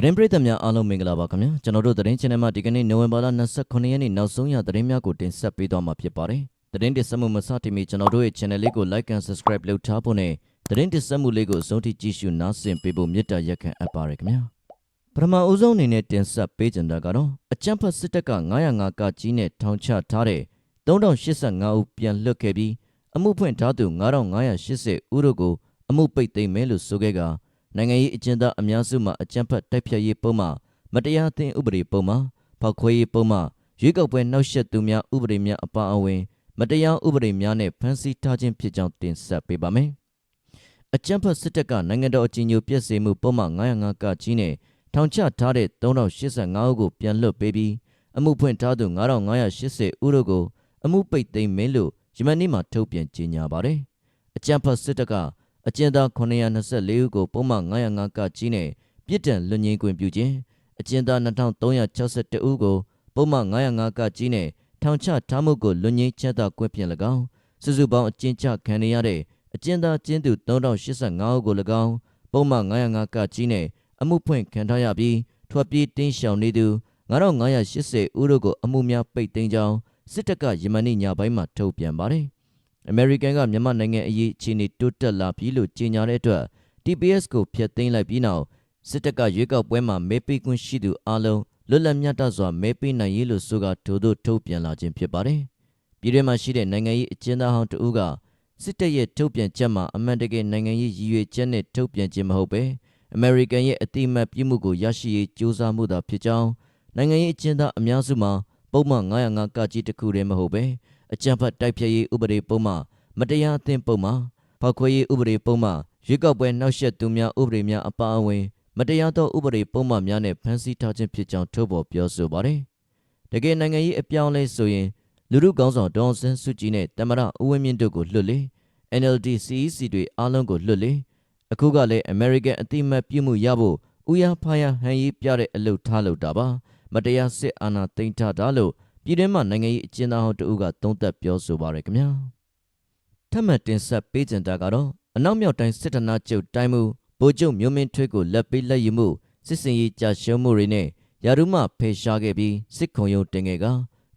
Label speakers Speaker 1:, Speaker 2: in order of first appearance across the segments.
Speaker 1: သတင်းပရိသတ်များအားလုံးမင်္ဂလာပါခင်ဗျာကျွန်တော်တို့သတင်း channel မှာဒီကနေ့နိုဝင်ဘာလ29ရက်နေ့နောက်ဆုံးရသတင်းများကိုတင်ဆက်ပေးသွားမှာဖြစ်ပါတယ်သတင်းတင်ဆက်မှုမစတင်မီကျွန်တော်တို့ရဲ့ channel လေးကို like and subscribe လုပ်ထားဖို့နဲ့သတင်းတင်ဆက်မှုလေးကိုအဆုံးထိကြည့်ရှုနားဆင်ပေးဖို့မေတ္တာရက်ခံအပ်ပါတယ်ခင်ဗျာပထမအဦးဆုံးအနေနဲ့တင်ဆက်ပေးကြတာကတော့အကြမ်းဖက်စစ်တပ်က905ကကြီးနဲ့ထောင်ချထားတဲ့3085ဦးပြန်လွှတ်ခဲ့ပြီးအမှုဖွင့်ထားသူ9580ဦးတို့ကိုအမှုပိတ်သိမ်းမယ်လို့ဆိုခဲ့က နိုင်ငံရေးအကျဉ်းသားအများစုမှအကြမ်းဖက်တိုက်ဖျက်ရေးပုံမှမတရားသင်းဥပဒေပုံမှဖောက်ခွဲရေးပုံမှရွေးကောက်ပွဲနှောက်ယှက်သူများဥပဒေများအပါအဝင် မတရားဥပဒေများနဲ့ဖမ်းဆီးထားခြင်းဖြစ်ကြောင်းတင်ဆက်ပေးပါမယ်။အကြမ်းဖက်စစ်တပ်ကနိုင်ငံတော်အကြီးအကျယ်ပြည့်စုံမှုပုံမှ905ကကြီးနဲ့ထောင်ချထားတဲ့3085ဦးကိုပြန်လွှတ်ပေးပြီးအမှုဖွင့်ထားသူ9580ဦးတို့ကိုအမှုပိတ်သိမ်းမယ်လို့ယမန်နေ့မှာထုတ်ပြန်ကြေညာပါတယ်။အကြမ်းဖက်စစ်တပ်က အကျဉ်းသား924ဦးကိုပုံမှန်905ကကြီးနဲ့ပြစ်ဒဏ်လွတ်ငြိမ်းခွင့်ပြုခြင်းအကျဉ်းသား2361ဦးကိုပုံမှန်905ကကြီးနဲ့ထောင်ချထားမှုကိုလွတ်ငြိမ်းချမ်းသာခွင့်ဖြင့်၎င်းစုစုပေါင်းအကျဉ်းချခံရတဲ့အကျဉ်းသားကျဉ်းသူ3085ဦးကို၎င်းပုံမှန်905ကကြီးနဲ့အမှုဖွင့်ခံထားရပြီးထွက်ပြေးတင်းရှောင်နေသူ9580ဦးတို့ကိုအမှုများပိတ်သိမ်းကြောင်းစစ်တပ်ကယမန်နေ့ညပိုင်းမှာထုတ်ပြန်ပါတယ်။ အမေရိကန်ကမြန်မာနိုင်ငံအရေးအခြေအနေတိုးတက်လာပြီလို့ကြေညာတဲ့အတွက် TPS ကိုဖျက်သိမ်းလိုက်ပြီးနောက်စစ်တပ်ကရွေးကောက်ပွဲမှာမဲပေးခွင့်ရှိသူအလုံးလွတ်လပ်မျှတစွာမဲပေးနိုင်ရေးလို့ဆိုကထို့သို့ထုတ်ပြန်လာခြင်းဖြစ်ပါတယ်။ပြည်တွင်းမှာရှိတဲ့နိုင်ငံရေးအကျဉ်းသားဟောင်းတဦးကစစ်တပ်ရဲ့ထုတ်ပြန်ချက်မှာအမှန်တကယ်နိုင်ငံရေးရည်ရွယ်ချက်နဲ့ထုတ်ပြန်ခြင်းမဟုတ်ပဲအမေရိကန်ရဲ့အတိအမှတ်ပြုမှုကိုရရှိရေးကြိုးစားမှုသာဖြစ်ကြောင်းနိုင်ငံရေးအကျဉ်းသားအများစုမှာပုံမှန်905ကကြီးတစ်ခုတည်းမဟုတ်ပဲ အကြမ်းဖက်တိုက်ဖျက်ရေးဥပဒေပုံမှန်မတရားအသင်းပုံမှန်ဖောက်ခွဲရေးဥပဒေပုံမှန်ရွေးကောက်ပွဲနှောက်ယှက်သူများဥပဒေများအပါအဝင်မတရားသောဥပဒေပုံမှန်များနဲ့ဖမ်းဆီးထားခြင်းဖြစ်ကြောင်းထုတ်ဖော်ပြောဆိုပါတယ်။တကယ်နိုင်ငံရေးအပြောင်းအလဲဆိုရင်လူထုကောင်းဆောင်ဒေါအောင်ဆန်းစုကြည်နဲ့တမရဦးဝင်းမြင့်တို့ကိုလွှတ်လေ NLD CEC တွေအားလုံးကိုလွှတ်လေအခုကလည်း American အတိအမတ်ပြုမှုရဖို့ဥယျာဖားရဟန်ရေးပြတဲ့အလုပ်ထားလုပ်တာပါမတရားစစ်အာဏာသိမ်းထားတာလို့ ပြည်တွင်းမှာနိုင်ငံရေးအကျဉ်းသားဟောင်းတဦးကသုံးသပ်ပြောဆိုပါရယ်ခင်ဗျာထပ်မံတင်ဆက်ပေးကြတာကတော့အနောက်မြောက်တိုင်းစစ်ဌာနချုပ်တိုင်းမှုဗိုလ်ချုပ်မျိုးမင်းထွေးကိုလက်ပေးလက်ယူမှုစစ်စင်ရေးကြာရှုံးမှုတွေနဲ့ယာရုမှဖေရှားခဲ့ပြီးစစ်ခုံရုံးတင်ခဲ့က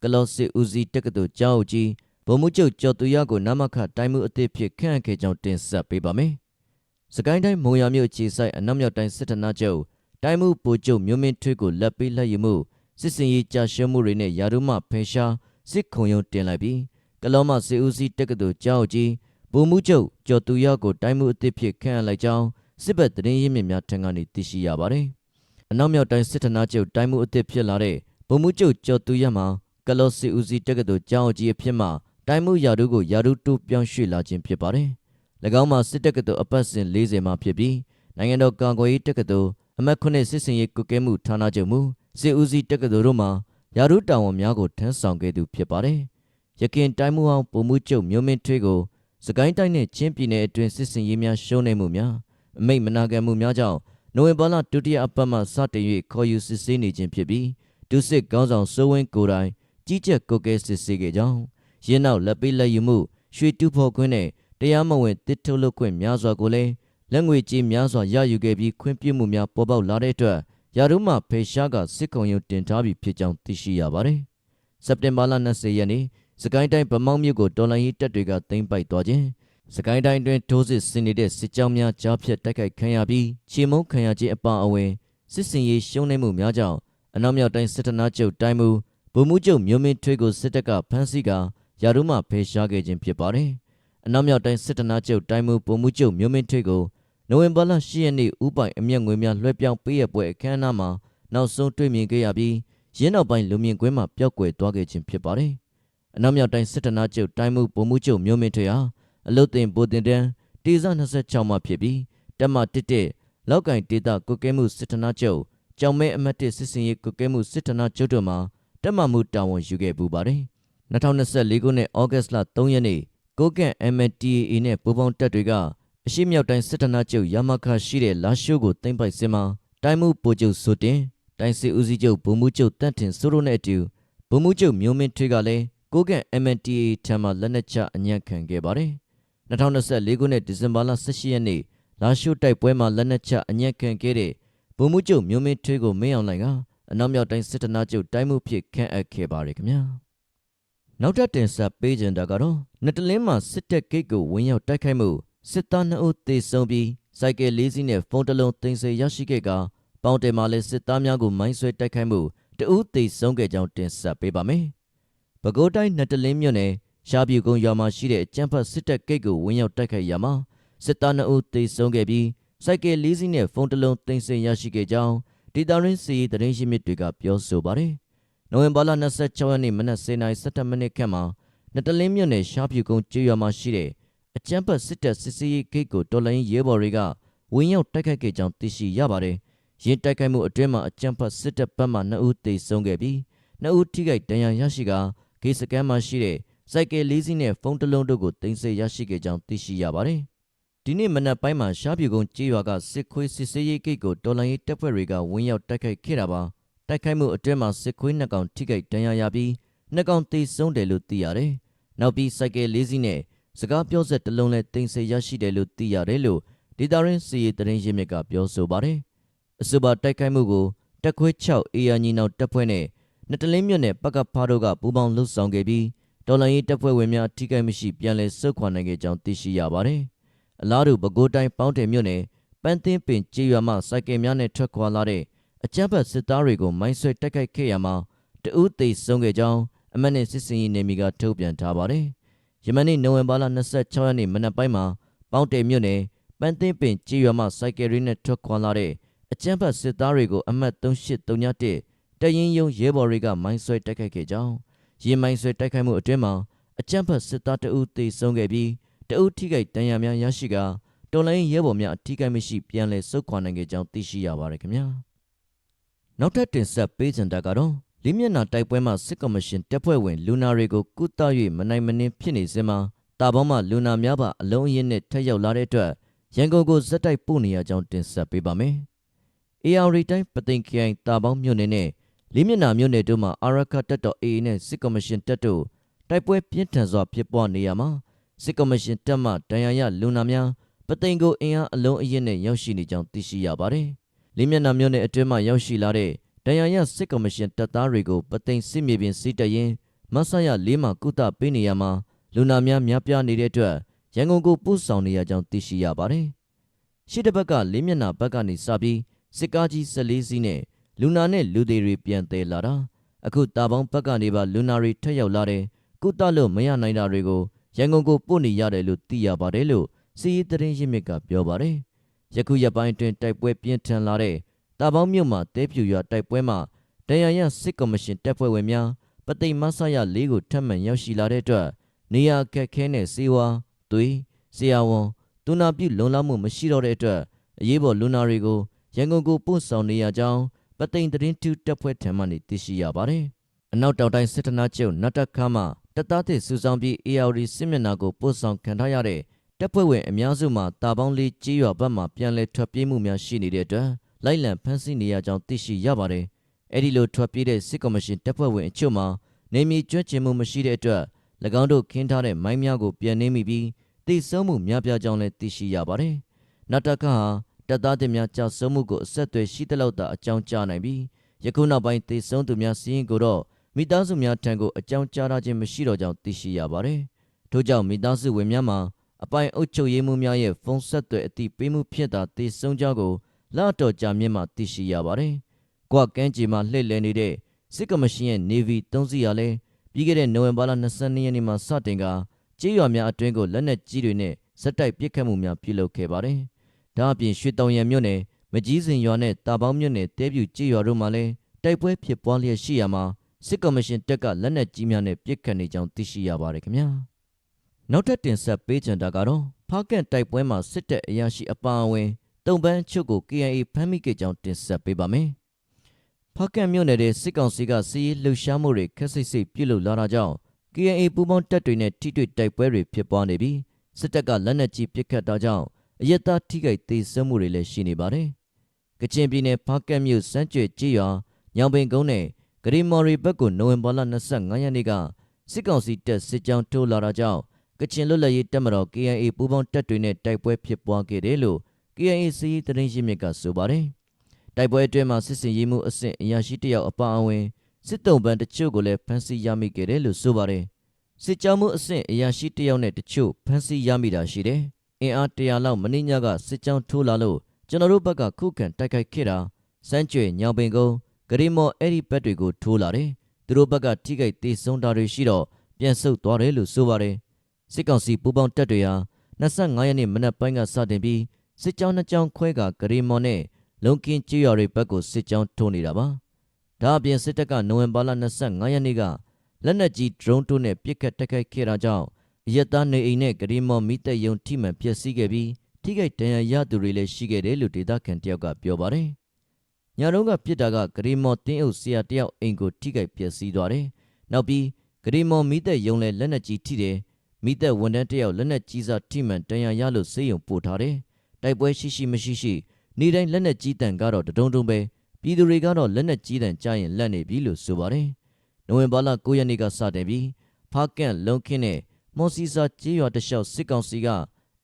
Speaker 1: ကလော့စစ်ဦးစီးတက္ကသိုလ်ကျောင်းအုပ်ကြီးဗိုလ်မှူးချုပ်ကျော်သူရကိုနမခတိုင်းမှုအသစ်ဖြစ်ခန့်အပ်ခဲ့ကြောင်းတင်ဆက်ပေးပါမယ်။စကိုင်းတိုင်းမုံရမြို့ခြေဆိုင်အနောက်မြောက်တိုင်းစစ်ဌာနချုပ်တိုင်းမှုဗိုလ်ချုပ်မျိုးမင်းထွေးကိုလက်ပေးလက်ယူမှု စစ်စင်ရေးကြာရှုံးမှုတွေနဲ့ယာရုမှဖေရှားစစ်ခုံရုံးတင်လိုက်ပြီးကလောမစစ်ဦးစီးတက္ကသိုလ်ကျောင်းအုပ်ကြီးဗိုလ်မှူးချုပ်ကျော်သူရကိုတိုင်းမှုအသစ်ဖြစ်ခန့်အပ်လိုက်ကြောင်းစစ်ဘက်သတင်းရင်းမြစ်များထံကနေသိရှိရပါတယ်။အနောက်မြောက်တိုင်းစစ်ဌာနချုပ်တိုင်းမှုအသစ်ဖြစ်လာတဲ့ဗိုလ်မှူးချုပ်ကျော်သူရမှာကလော့စစ်ဦးစီးတက္ကသိုလ်ကျောင်းအုပ်ကြီးအဖြစ်မှတိုင်းမှုရာထူးကိုရာထူးတိုးပြောင်းရွှေ့လာခြင်းဖြစ်ပါတယ်။၎င်းမှာစစ်တက္ကသိုလ်အပတ်စဉ်40မှာဖြစ်ပြီးနိုင်ငံတော်ကာကွယ်ရေးတက္ကသိုလ်အမှတ်9စစ်စင်ရေးကုကဲမှုဌာနချုပ်မူ စစ်ဦးစီးတက္ကသိုလ်တို့မှာရာထူးတာဝန်များကိုထမ်းဆောင်ခဲ့သူဖြစ်ပါတယ်။ရခင်တိုင်းမှုအောင်ပုံမှုချုပ်မျိုးမင်းထွေးကိုစကိုင်းတိုင်းနဲ့ချင်းပြည်နယ်အတွင်းစစ်စင်ရေးများရှုံးနေမှုများအမိတ်မနာခံမှုများကြောင့်နိုဝင်ဘာလဒုတိယအပတ်မှစတင်၍ခေါ်ယူစစ်ဆေးနေခြင်းဖြစ်ပြီးဒုစစ်ကောင်းဆောင်စိုးဝင်းကိုယ်တိုင်ကြီးကြပ်ကုတ်ကဲစစ်ဆေးခဲ့ကြောင်းရင်းနောက်လက်ပေးလက်ယူမှုရွှေတူဖော်ခွင့်နဲ့တရားမဝင်တစ်ထုတ်လုပ်ခွင့်များစွာကိုလည်းလက်ငွေကြေးများစွာရယူခဲ့ပြီးခွင့်ပြုမှုများပေါ်ပေါက်လာတဲ့အတွက် ရာထူးမှဖေရှားကစစ်ကုံရုံတင်ထားပြီးဖြစ်ကြောင်းသိရှိရပါတယ်။စက်တင်ဘာလ20ရက်နေ့စကိုင်းတိုင်းဗမောက်မြို့ကိုတော်လိုင်းရေးတပ်တွေကသိမ်းပိုက်သွားခြင်းစကိုင်းတိုင်းတွင်ထိုးစစ်ဆင်နေတဲ့စစ်ကြောင်းများကြားဖြတ်တိုက်ခိုက်ခံရပြီးချေမုန်းခံရခြင်းအပါအဝင်စစ်စင်ရေးရှုံးနိမ့်မှုများကြောင့်အနောက်မြောက်တိုင်းစစ်ဌာနချုပ်တိုင်းမူဗိုလ်မှူးချုပ်မျိုးမင်းထွေးကိုစစ်တပ်ကဖမ်းဆီးကာရာထူးမှဖေရှားခဲ့ခြင်းဖြစ်ပါတယ်။အနောက်မြောက်တိုင်းစစ်ဌာနချုပ်တိုင်းမူဗိုလ်မှူးချုပ်မျိုးမင်းထွေးကို နိုဝင်ဘာလ10ရက်နေ့ဥပိုင်အမျက်ငွေများလွှဲပြောင်းပေးရပွဲအခမ်းအနားမှာနောက်ဆုံးတွေ့မြင်ခဲ့ရပြီးရင်းနောက်ပိုင်းလူမြင်ကွင်းမှာပျောက်ကွယ်သွားခဲ့ခြင်းဖြစ်ပါတယ်။အနောက်မြောက်တိုင်းစစ်ဌာနချုပ်တိုင်းမှုဗိုလ်မှူးချုပ်မျိုးမင်းထွေဟာအလုတ်တင်ဗိုလ်တင်တန်းတေဇ26မှာဖြစ်ပြီးတက်မတက်လောက်ကင်ဒေတာကုကဲမှုစစ်ဌာနချုပ်ကြောင်မဲအမတ်တစ်စစ်စင်ရေးကုကဲမှုစစ်ဌာနချုပ်တို့မှာတက်မမှုတာဝန်ယူခဲ့ပူပါတယ်။2024ခုနှစ်ဩဂတ်လ3ရက်နေ့ကိုကန့် MNTAA နဲ့ပူးပေါင်းတပ်တွေက အရှိမြောက်တိုင်းစစ်ဌာနချုပ်ရမခရှိတဲ့လာရှိုးကိုသိမ်းပိုက်စင်မှာတိုင်းမှုပိုချုပ်ဆိုတင်တိုင်းစစ်ဦးစီးချုပ်ဗိုလ်မှူးချုပ်တန့်ထင်စိုးတို့နဲ့အတူဗိုလ်မှူးချုပ်မျိုးမင်းထွေးကလည်းကိုကန့် MNTA ထံမှလက်နက်ချအညံ့ခံခဲ့ပါတယ်။2024ခုနှစ်ဒီဇင်ဘာလ18ရက်နေ့လာရှိုးတိုက်ပွဲမှာလက်နက်ချအညံ့ခံခဲ့တဲ့ဗဗိုလ်မှူးချုပ်မျိုးမင်းထွေးကိုမင်းအောင်လှိုင်ကအနောက်မြောက်တိုင်းစစ်တနာချုပ်တိုင်းမှုဖြစ်ခန့်အပ်ခဲ့ပါတယ်ခင်ဗျာနောက်ထပ်တင်ဆက်ပေးခြင်းတာကတော့နှစ်တလင်းမှာစစ်တပ်ဂိတ်ကိုဝင်ရောက်တိုက်ခိုက်မှု စစ်သား2ဦးသေဆုံးပြီးစိုက်ကယ်၄စီးနဲ့ဖုန်းတစ်လုံးတင်ဆက်ရရှိခဲ့ကပေါင်တယ်မှာလည်းစစ်သားများကိုမိုင်းဆွဲတိုက်ခိုက်မှုတဦးသေဆုံးခဲ့ကြောင်းတင်ဆက်ပေးပါမယ်ပဲခူးတိုင်းနှစ်တလင်းမြို့နယ်ရှားပြူကုန်းရွာမှာရှိတဲ့အကြမ်းဖက်စစ်တပ်ဂိတ်ကိုဝင်ရောက်တိုက်ခိုက်ရမှာစစ်သား2ဦးသေဆုံးခဲ့ပြီးစိုက်ကယ်၄စီးနဲ့ဖုန်းတစ်လုံးတင်ဆက်ရရှိခဲ့ကြောင်းဒေတာရင်းစီသတင်းရှိမြစ်တွေကပြောဆိုပါတယ်နိုဝင်ဘာလ26ရက်နေ့မနက်09:17မိနစ်ခန့်မှာနှစ်တလင်းမြို့နယ်ရှားပြူကုန်းကျေးရွာမှာရှိတဲ့ အကြမ်းဖက်စစ်တပ်စစ်စေးရေးဂိတ်ကိုတော်လိုင်းရဲဘော်တွေကဝင်ရောက်တိုက်ခိုက်ခဲ့ကြောင်းသိရှိရပါတယ်။ရင်းတိုက်ခိုက်မှုအတွင်းမှာအကြမ်းဖက်စစ်တပ်ဘက်မှ2ဦးသေဆုံးခဲ့ပြီး2ဦးထိခိုက်ဒဏ်ရာရရှိကဂိတ်စကန်မှာရှိတဲ့စိုက်ကယ်လေးစီးနဲ့ဖုန်းတစ်လုံးတို့ကိုတင်ဆက်ရရှိခဲ့ကြောင်းသိရှိရပါတယ်။ဒီနေ့မနက်ပိုင်းမှာရှားပြူကုန်းကျေးရွာကစစ်ခွေးစစ်စေးရေးဂိတ်ကိုတော်လိုင်းရေးတပ်ဖွဲ့တွေကဝင်ရောက်တိုက်ခိုက်ခဲ့တာပါ။တိုက်ခိုက်မှုအတွင်းမှာစစ်ခွေးနှစ်ကောင်ထိခိုက်ဒဏ်ရာရပြီးနှစ်ကောင်သေဆုံးတယ်လို့သိရတယ်။နောက်ပြီးစိုက်ကယ်လေးစီးနဲ့ စကားပြောဆက်တစ်လုံးနဲ့တင်ဆက်ရရှိတယ်လို့သိရတယ်လို့ဒေတာရင်းစီရီတရင်ရင်းမြစ်ကပြောဆိုပါတယ်။အဆိုပါတိုက်ခိုက်မှုကိုတက်ခွေး6အေယာညီနောင်တပ်ဖွဲ့နဲ့နှစ်တလင်းမြို့နယ်ပကဖားတို့ကပူးပေါင်းလှုပ်ဆောင်ခဲ့ပြီးဒေါ်လာရေးတပ်ဖွဲ့ဝင်များထိခိုက်မရှိပြန်လည်ဆုတ်ခွာနိုင်ခဲ့ကြောင်းသိရှိရပါတယ်။အလားတူပဲခူးတိုင်းပေါင်းတယ်မြို့နယ်ပန်းသင်းပင်ကျေးရွာမှစိုက်ကယ်များနဲ့ထွက်ခွာလာတဲ့အကြမ်းဖက်စစ်သားတွေကိုမိုင်းဆွဲတိုက်ခိုက်ခဲ့ရမှာတဦးသေဆုံးခဲ့ကြောင်းအမတ်နဲ့စစ်စင်ရေးနေမီကထုတ်ပြန်ထားပါတယ်။ ယမန်နေ့နိုဝင်ဘာလ26ရက်နေ့မနက်ပိုင်းမှာပေါင်းတယ်မြို့နယ်ပန်းသင်းပင်ကြေးရွာမှစိုက်ကယ်ရီနဲ့ထွက်ခွာလာတဲ့အကြမ်းဖက်စစ်သားတွေကိုအမတ်3831တရင်ယုံရဲဘော်တွေကမိုင်းဆွဲတိုက်ခိုက်ခဲ့ကြောင်းရင်မိုင်းဆွဲတိုက်ခိုက်မှုအတွင်းမှာအကြမ်းဖက်စစ်သားတအုပ်သေဆုံးခဲ့ပြီးတအုပ်ထိခိုက်ဒဏ်ရာများရရှိကတော်လိုင်းရဲဘော်များအထိခိုက်မရှိပြန်လည်ဆုတ်ခွာနိုင်ခဲ့ကြောင်းသိရှိရပါတယ်ခင်ဗျာနောက်ထပ်တင်ဆက်ပေးချင်တာကတော့ လေးမျက်နှာတိုက်ပွဲမှာစစ်ကော်မရှင်တပ်ဖွဲ့ဝင်လူနာတွေကိုကုသ၍မနိုင်မနှင်းဖြစ်နေစမှာတာပေါင်းမှလူနာများပါအလုံးအင်းနဲ့ထက်ရောက်လာတဲ့အတွက်ရန်ကုန်ကိုဇက်တိုက်ပို့နေရကြောင်းတင်ဆက်ပေးပါမယ်။ AR တိုင်းပသိမ်ခိုင်တာပေါင်းမြို့နယ်နဲ့လေးမျက်နှာမြို့နယ်တို့မှာအာရခတက်တော် AA နဲ့စစ်ကော်မရှင်တပ်တို့တိုက်ပွဲပြင်းထန်စွာဖြစ်ပွားနေရမှာစစ်ကော်မရှင်တပ်မှဒဏ်ရာရလူနာများပသိမ်ကိုအင်အားအလုံးအရင်နဲ့ရောက်ရှိနေကြောင်းသိရှိရပါတယ်။လေးမျက်နှာမြို့နယ်အတွင်းမှာရောက်ရှိလာတဲ့ ဒဏ်ရာရစစ်ကော်မရှင်တပ်သားတွေကိုပသိမ်စစ်မြေပြင်စီးတရင်မဆရလေးမှာကုသပေးနေရမှာလူနာများများပြားနေတဲ့အတွက်ရန်ကုန်ကိုပို့ဆောင်နေရကြောင်းသိရှိရပါတယ်။ရှစ်တပတ်ကလေးမျက်နှာဘက်ကနေစပြီးစစ်ကားကြီး14စီးနဲ့လူနာနဲ့လူသေးတွေပြန်သေးလာတာအခုတာပေါင်းဘက်ကနေပါလူနာတွေထက်ရောက်လာတယ်ကုသလို့မရနိုင်တာတွေကိုရန်ကုန်ကိုပို့နေရတယ်လို့သိရပါတယ်လို့စီးရီးသတင်းရင်းမြစ်ကပြောပါတယ်။ယခုရက်ပိုင်းတွင်တိုက်ပွဲပြင်းထန်လာတဲ့ တာပေါင်းမြို့မှာတဲပြူရွာတိုက်ပွဲမှာဒဏ်ရာရစစ်ကော်မရှင်တပ်ဖွဲ့ဝင်များပသိမ်မဆရလေးကိုထပ်မံရောက်ရှိလာတဲ့အတွက်နေရာခက်ခဲနဲ့စေဝါသွေးဆရာဝန်သူနာပြုလုံလောက်မှုမရှိတော့တဲ့အတွက်အရေးပေါ်လူနာတွေကိုရန်ကုန်ကိုပို့ဆောင်နေရကြောင်းပသိမ်သတင်းတူတပ်ဖွဲ့ထံမှသိရှိရပါတယ်။အနောက်တောင်တိုင်းစစ်ဌာနချုပ်နတ်တက်ခါမှတပ်သားသစ်စုဆောင်ပြီး AR စစ်မျက်နှာကိုပို့ဆောင်ခံထားရတဲ့တပ်ဖွဲ့ဝင်အများစုမှာတာပေါင်းလေးကြေးရွာဘက်မှပြန်လည်ထွက်ပြေးမှုများရှိနေတဲ့အတွက် လိုက်လံဖမ်းဆီးနေရကြောင်းသိရှိရပါတယ်။အဲဒီလိုထွက်ပြေးတဲ့စစ်ကော်မရှင်တပ်ဖွဲ့ဝင်အချို့မှာနေမီကျွမ်းကျင်မှုမရှိတဲ့အတွက်၎င်းတို့ခင်းထားတဲ့မိုင်းများကိုပြန်နှင်းမိပြီးတိတ်ဆုံးမှုများပြားကြောင်းလည်းသိရှိရပါတယ်။နတ်တကဟာတပ်သားတင်များကြာဆုံးမှုကိုအဆက်အသွယ်ရှိတဲ့လောက်သာအကြောင်းကြားနိုင်ပြီးယခုနောက်ပိုင်းတိတ်ဆုံးသူများစီးရင်ကိုတော့မိသားစုများထံကိုအကြောင်းကြားထားခြင်းမရှိတော့ကြောင်းသိရှိရပါတယ်။ထို့ကြောင့်မိသားစုဝင်များမှာအပိုင်အုပ်ချုပ်ရေးမှုများရဲ့ဖုန်းဆက်သွယ်အတိပေးမှုဖြစ်တာတိတ်ဆုံးကြောင်းကို လာတော်ကြာမြင့်မှသိရှိရပါတယ်။ကွက်ကန်းကြီးမှာလှည့်လည်နေတဲ့စစ်ကမရှင်ရဲ့ Navy 3စီးရလဲပြီးခဲ့တဲ့နိုဝင်ဘာလ22ရက်နေ့မှာစတင်ကကြေးရွာများအတွင်းကိုလက်နက်ကြီးတွေနဲ့ဇက်တိုက်ပစ်ခတ်မှုများပြုလုပ်ခဲ့ပါတယ်။ဒါအပြင်ရွှေတောင်ရံမြို့နယ်မကြီးစင်ရွာနဲ့တာပေါင်းမြို့နယ်တဲပြူကြေးရွာတို့မှာလည်းတိုက်ပွဲဖြစ်ပွားလျက်ရှိရာမှာစစ်ကော်မရှင်တပ်ကလက်နက်ကြီးများနဲ့ပစ်ခတ်နေကြောင်းသိရှိရပါတယ်ခင်ဗျာ။နောက်ထပ်တင်ဆက်ပေးကြတာကတော့ဖားကန့်တိုက်ပွဲမှာစစ်တပ်အရာရှိအပါအဝင် တုံပန်းချုပ်ကို KIA ဖမ်းမိခဲ့ကြောင်းတင်ဆက်ပေးပါမယ်။ဖားကန့်မြို့နယ်တဲ့စစ်ကောင်စီကစီးရီးလှုပ်ရှားမှုတွေခက်စိတ်စိတ်ပြုလုပ်လာတာကြောင့် KIA ပူးပေါင်းတပ်တွေနဲ့ထိတွေ့တိုက်ပွဲတွေဖြစ်ပွားနေပြီးစစ်တပ်ကလက်နက်ကြီးပစ်ခတ်တာကြောင့်အရက်သားထိခိုက်သေးဆုံးမှုတွေလည်းရှိနေပါတယ်။ကချင်ပြည်နယ်ဖားကန့်မြို့စမ်းကြွေကြေးရွာညောင်ပင်ကုန်းနဲ့ဂရီမော်ရီဘက်ကိုနိုဝင်ဘာလ25ရက်နေ့ကစစ်ကောင်စီတပ်စစ်ကြောင်းထိုးလာတာကြောင့်ကချင်လွတ်လပ်ရေးတပ်မတော် KIA ပူးပေါင်းတပ်တွေနဲ့တိုက်ပွဲဖြစ်ပွားခဲ့တယ်လို့ KIA စီးရီးသတင်းရင်းမြစ်ကဆိုပါတယ်တိုက်ပွဲအတွင်းမှာစစ်စင်ရေးမှုအဆင့်အရာရှိတစ်ယောက်အပါအဝင်စစ်တုံးပန်းတချို့ကိုလည်းဖမ်းဆီးရမိခဲ့တယ်လို့ဆိုပါတယ်စစ်ကြောမှုအဆင့်အရာရှိတစ်ယောက်နဲ့တချို့ဖမ်းဆီးရမိတာရှိတယ်အင်အားတရာလောက်မင်းညကစစ်ကြောင်းထိုးလာလို့ကျွန်တော်တို့ဘက်ကခုခံတိုက်ခိုက်ခဲ့တာစမ်းကြွေညောင်ပင်ကုန်းဂရီမော်အဲ့ဒီဘက်တွေကိုထိုးလာတယ်သူတို့ဘက်ကထိခိုက်သေးဆုံးတာတွေရှိတော့ပြန်ဆုတ်သွားတယ်လို့ဆိုပါတယ်စစ်ကောင်စီပူးပေါင်းတပ်တွေဟာ25ရက်နေ့မနက်ပိုင်းကစတင်ပြီး စစ်ကြောင်းနှစ်ကြောင်းခွဲကဂရီမော်နဲ့လုံကင်းကျွော်တွေဘက်ကိုစစ်ကြောင်းထိုးနေတာပါဒါအပြင်စစ်တပ်ကနိုဝင်ဘာလ25ရက်နေ့ကလက်နက်ကြီး drone တို့နဲ့ပစ်ခတ်တိုက်ခိုက်ခဲ့တာကြောင့်အရက်သားနေအိမ်နဲ့ဂရီမော်မိသက်ယုံထိမှန်ပျက်စီးခဲ့ပြီးထိခိုက်ဒဏ်ရာရသူတွေလည်းရှိခဲ့တယ်လို့ဒေသခံတယောက်ကပြောပါတယ်။ညတုန်းကပြစ်တာကဂရီမော်တင်းအုပ်ဆရာတယောက်အိမ်ကိုထိခိုက်ပျက်စီးသွားတယ်။နောက်ပြီးဂရီမော်မိသက်ယုံလည်းလက်နက်ကြီးထိတယ်။မိသက်ဝန်ထမ်းတယောက်လက်နက်ကြီးစားထိမှန်ဒဏ်ရာရလို့ဆေးရုံပို့ထားတယ်။ တိုက်ပွဲရှိရှိမရှိရှိနေတိုင်းလက်နက်ကြီးတန်ကတော့တဒုံဒုံပဲပြည်သူတွေကတော့လက်နက်ကြီးတန်ကြားရင်လက်နေပြီလို့ဆိုပါတယ်။နိုဝင်ဘာလ9ရက်နေ့ကစတင်ပြီးဖားကန့်လုံခင်းနဲ့မော်စီစာကြေးရွာတလျှောက်စစ်ကောင်စီက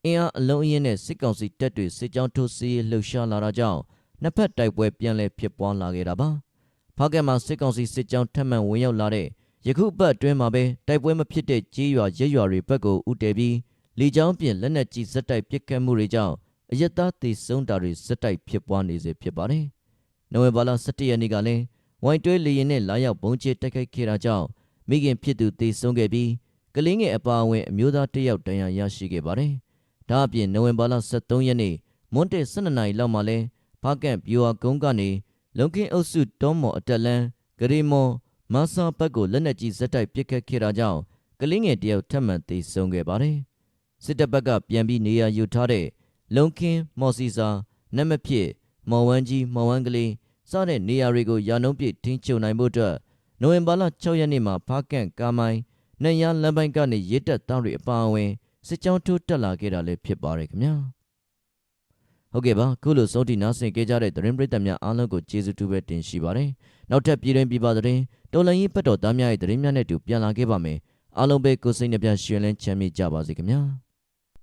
Speaker 1: အင်အားအလုံးအင်းနဲ့စစ်ကောင်စီတပ်တွေစစ်ကြောင်းထိုးစီးလှုပ်ရှားလာတာကြောင့်နှစ်ဖက်တိုက်ပွဲပြန်လည်ဖြစ်ပွားလာခဲ့တာပါ။ဖားကန့်မှာစစ်ကောင်စီစစ်ကြောင်းထပ်မံဝင်ရောက်လာတဲ့ယခုပတ်အတွင်းမှာပဲတိုက်ပွဲမဖြစ်တဲ့ကြေးရွာရဲရွာတွေဘက်ကိုဥတည်ပြီးလေကြောင်းပြင်လက်နက်ကြီးဇက်တိုက်ပစ်ခတ်မှုတွေကြောင့် အယက်သားသေဆုံးတာတွေဇက်တိုက်ဖြစ်ပွားနေစေဖြစ်ပါတယ်။နိုဝင်ဘာလ17ရက်နေ့ကလည်းဝိုင်းတွဲလေရင်နဲ့လာရောက်ဘုံကျဲတိုက်ခိုက်ခဲ့တာကြောင့်မိခင်ဖြစ်သူသေဆုံးခဲ့ပြီးကလေးငယ်အပါအဝင်အမျိုးသားတစ်ယောက်ဒဏ်ရာရရှိခဲ့ပါတယ်။ဒါအပြင်နိုဝင်ဘာလ23ရက်နေ့မွန်းတဲ့12နာရီလောက်မှာလဲဖားကန့်ပြိုဟာကုန်းကနေလုံကင်းအုပ်စုတောမော်အတက်လန်းဂရီမော်မဆာဘက်ကိုလက်နက်ကြီးဇက်တိုက်ပစ်ခတ်ခဲ့တာကြောင့်ကလေးငယ်တယောက်ထပ်မံသေဆုံးခဲ့ပါတယ်။စစ်တပ်ဘက်ကပြန်ပြီးနေရာယူထားတဲ့ လုံကင်းမော်စီစာနတ်မဖြစ်မော်ဝမ်းကြီးမော်ဝမ်းကလေးစတဲ့နေရာတွေကိုရာနှုံးပြည့်ထိန်းချုပ်နိုင်ဖို့အတွက်နိုဝင်ဘာလ6ရက်နေ့မှာဖားကန့်ကာမိုင်းနှံရလမ်းပိုင်းကနေရစ်တက်သားတွေအပါအဝင်စစ်ကြောင်းထိုးတက်လာခဲ့တာလည်းဖြစ်ပါတယ်ခင်ဗျာဟုတ်ကဲ့ပါခုလိုစုံတီနာဆင်ကြကြတဲ့သတင်းပရိသတ်များအားလုံးကိုကျေးဇူးတူပဲတင်ရှိပါတယ်နောက်ထပ်ပြည်တွင်ပြည်ပသတင်းတော်လန်ရေးပတ်တော်သားများရဲ့သတင်းများနဲ့တူပြန်လာခဲ့ပါမယ်အားလုံးပဲကိုစိတ်နှပြရှင်လန်းချမ်းမြေ့ကြပါစေခင်ဗျာ